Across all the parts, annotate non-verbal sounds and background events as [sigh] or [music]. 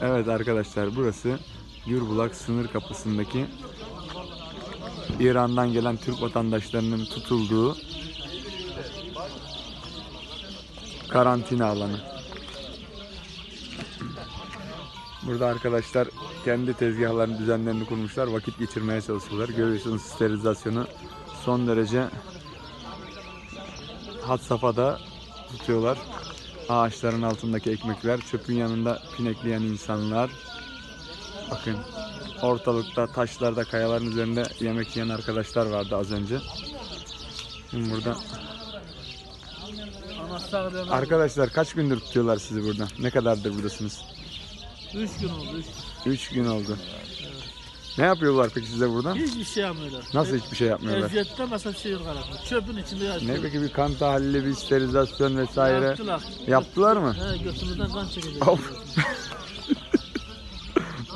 Evet arkadaşlar burası Gürbulak sınır kapısındaki İran'dan gelen Türk vatandaşlarının tutulduğu karantina alanı. Burada arkadaşlar kendi tezgahlarını düzenlerini kurmuşlar. Vakit geçirmeye çalışıyorlar. Görüyorsunuz sterilizasyonu son derece had safhada tutuyorlar. Ağaçların altındaki ekmekler, çöpün yanında pinekleyen insanlar. Bakın ortalıkta taşlarda, kayaların üzerinde yemek yiyen arkadaşlar vardı az önce. Şimdi burada arkadaşlar kaç gündür tutuyorlar sizi burada? Ne kadardır buradasınız? 3 gün oldu. 3 gün oldu. Ne yapıyorlar peki size burada? Hiçbir şey yapmıyorlar. Nasıl hiçbir şey yapmıyorlar? Eziyette mesela bir şey yok aramda. Çöpün içinde yaşıyor. Ne peki bir kan tahlili, bir sterilizasyon vesaire Yaptılar. yaptılar mı? He götümüzden kan çekecek. Of. [laughs]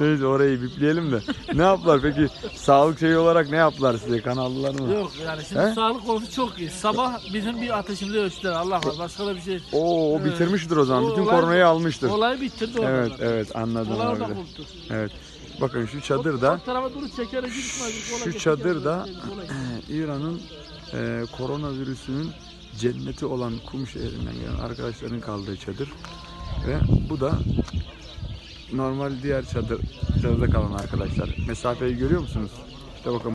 Neyse orayı bipleyelim de. Ne yaptılar peki? Sağlık şeyi olarak ne yaptılar size? Kan aldılar mı? Yok yani şimdi He? sağlık konusu çok iyi. Sabah bizim bir ateşimizi ölçtüler. Allah var. Başka da bir şey. Oo o bitirmiştir o zaman. O Bütün olay- koronayı almıştır. Olay bitirdi orada. Evet evet anladım orada abi. koptu. Evet. Bakın şu çadır da tarafa doğru çekerek gitmez. şu çadır da [clears throat] İran'ın e, koronavirüsünün cenneti olan Kum şehrinden gelen arkadaşların kaldığı çadır. Ve bu da normal diğer çadır çadırda kalan arkadaşlar. Mesafeyi görüyor musunuz? İşte bakın